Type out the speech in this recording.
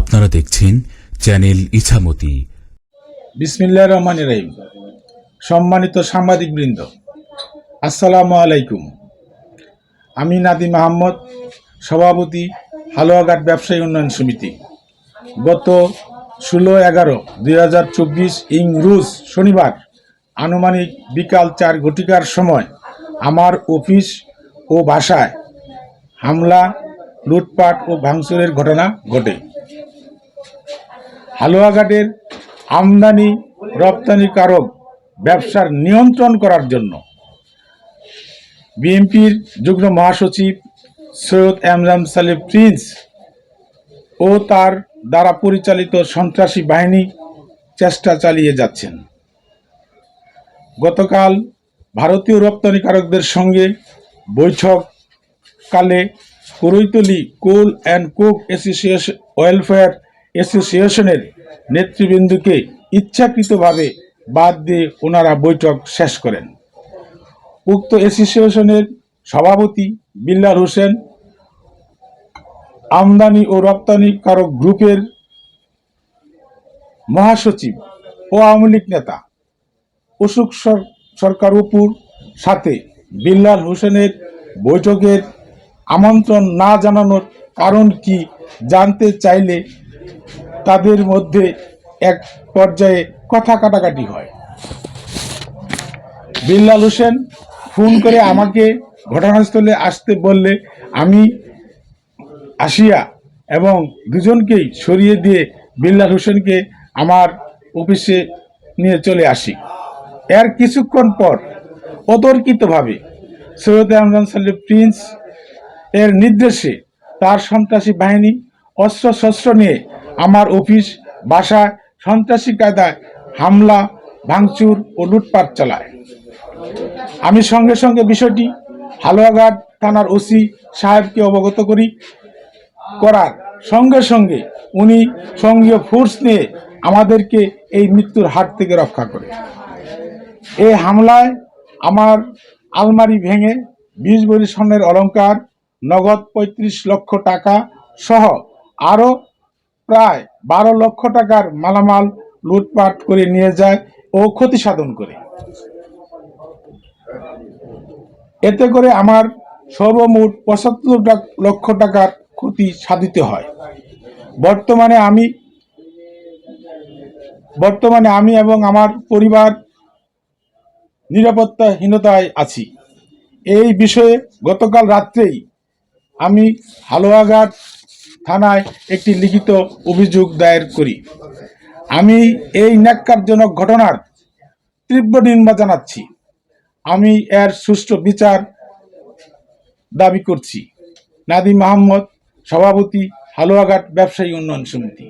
আপনারা দেখছেন চ্যানেল ইছামতি। বিসমিল্লাহ রহমান রহিম। সম্মানিত সাংবাদিকবৃন্দ, আসসালামু আলাইকুম। আমি নাদি মাহমদ সভাপতি হালুয়াঘাট ব্যবসায়ী উন্নয়ন সমিতি। গত ষোলো এগারো দুই হাজার চব্বিশ ইং রুজ শনিবার আনুমানিক বিকাল চার ঘটিকার সময় আমার অফিস ও বাসায় হামলা, লুটপাট ও ভাঙচুরের ঘটনা ঘটে। হালুয়াঘাটের আমদানি রপ্তানিকারক ব্যবসার নিয়ন্ত্রণ করার জন্য বিএনপির যুগ্ম মহাসচিব সৈয়দ এমরাম সালিম প্রিন্স ও তার দ্বারা পরিচালিত সন্ত্রাসী বাহিনী চেষ্টা চালিয়ে যাচ্ছেন। গতকাল ভারতীয় রপ্তানিকারকদের সঙ্গে বৈঠককালে কুরৈতলি coal and coke association welfare অ্যাসোসিয়েশনের নেতৃবৃন্দকে ইচ্ছাকৃতভাবে বাদ দিয়ে ওনারা বৈঠক শেষ করেন। উক্ত অ্যাসোসিয়েশনের সভাপতি বিল্লাল হোসেন, আমদানি ও রপ্তানিকারক গ্রুপের মহাসচিব ও আওয়ামী লীগ নেতা অশোক সর- সরকার অপুর সাথে বিল্লাল হোসেনের বৈঠকের আমন্ত্রণ না জানানোর কারণ কি জানতে চাইলে তাদের মধ্যে এক পর্যায়ে কথা কাটাকাটি হয়। বিল্লাল হোসেন ফোন করে আমাকে ঘটনাস্থলে আসতে বললে, আমি আসিয়া এবং দুজনকেই সরিয়ে দিয়ে বিল্লাল হোসেনকে আমার অফিসে নিয়ে চলে আসি। এর কিছুক্ষণ পর অতর্কিতভাবে সৈয়দ রমজান সাল্লিম প্রিন্স এর নির্দেশে তার সন্ত্রাসী বাহিনী অস্ত্র শস্ত্র নিয়ে আমার অফিস বাসায় সন্ত্রাসী কায়দায় হামলা, ভাঙচুর ও লুটপাট চালায়। আমি সঙ্গে সঙ্গে বিষয়টি হালুয়াঘাট থানার ওসি সাহেবকে অবগত করি। করার সঙ্গে সঙ্গে উনি সঙ্গীয় ফোর্স নিয়ে আমাদেরকে এই মৃত্যুর হাত থেকে রক্ষা করে। এই হামলায় আমার আলমারি ভেঙে বিশ ভরি স্বর্ণের অলংকার, নগদ পঁয়ত্রিশ লক্ষ টাকা সহ আরও প্রায় বারো লক্ষ টাকার মালামাল লুটপাট করে নিয়ে যায় ও ক্ষতি সাধন করে। এতে করে আমার সর্বমোট পঁচাত্তর লক্ষ টাকার ক্ষতি সাধিত হয়। বর্তমানে আমি বর্তমানে আমি এবং আমার পরিবার নিরাপত্তাহীনতায় আছি। এই বিষয়ে গতকাল রাত্রেই আমি হালুয়াঘাট থানায় একটি লিখিত অভিযোগ দায়ের করি। আমি এই ন্যাক্কারজনক ঘটনার তীব্র নিন্দা জানাচ্ছি। আমি এর সুষ্ঠু বিচার দাবি করছি। নাদি মাহমদ, সভাপতি, হালুয়াঘাট ব্যবসায়ী উন্নয়ন সমিতি।